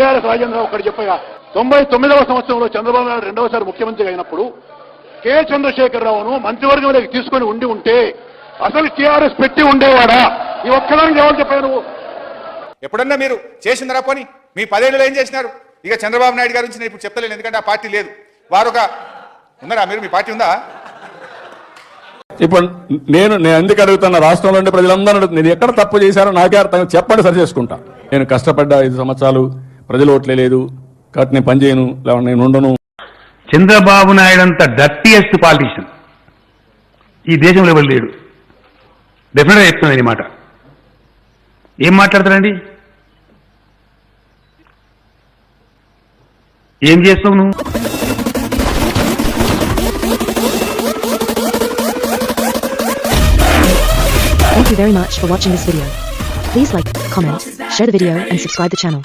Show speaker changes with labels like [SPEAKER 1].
[SPEAKER 1] TRS Rajendra ఒకటి చెప్పగా తొంభై తొమ్మిదవ సంవత్సరంలో చంద్రబాబు నాయుడు రెండవసారి ముఖ్యమంత్రి అయినప్పుడు కె. చంద్రశేఖరరావును మంత్రివర్గంలోకి తీసుకొని ఉండి ఉంటే అసలు టీఆర్ఎస్ పెట్టి ఉండేవాడా? ఈ ఒక్కదానికి జవాబు చెప్పారు నువ్వు.
[SPEAKER 2] ఎప్పుడన్నా మీరు చేసిందరా పోని? మీ పదేళ్ళు ఏం చేసినారు? ఇక చంద్రబాబు నాయుడు గారి గురించి నేను ఇప్పుడు చెప్తలేను ఎందుకంటే ఆ పార్టీ లేదు. వారు ఒక ఉన్నారా? మీరు మీ పార్టీ ఉందా?
[SPEAKER 3] ఇప్పుడు నేను నేను ఎందుకు అడుగుతున్నా రాష్ట్రంలో ఉండే ప్రజలందరూ. నేను ఎక్కడ తప్పు చేశారో నాకే అర్థం చెప్పండి సరి చేసుకుంటా. నేను కష్టపడ్డ ఐదు సంవత్సరాలు ప్రజలు ఓట్లే లేదు. కాబట్టి నేను పని చేయను లేకుంటే నేను ఉండను.
[SPEAKER 4] చంద్రబాబు నాయుడు అంత డర్టీయెస్ట్ పాలిటిషియన్ ఈ దేశంలో ఎవరు లేడు? డెఫినెట్గా చెప్తున్నాను ఈ మాట. ఏం మాట్లాడతారండి? ఏం చేస్తావు నువ్వు?
[SPEAKER 5] Thank you very much for watching this video. Please like, comment, share the video and subscribe the channel.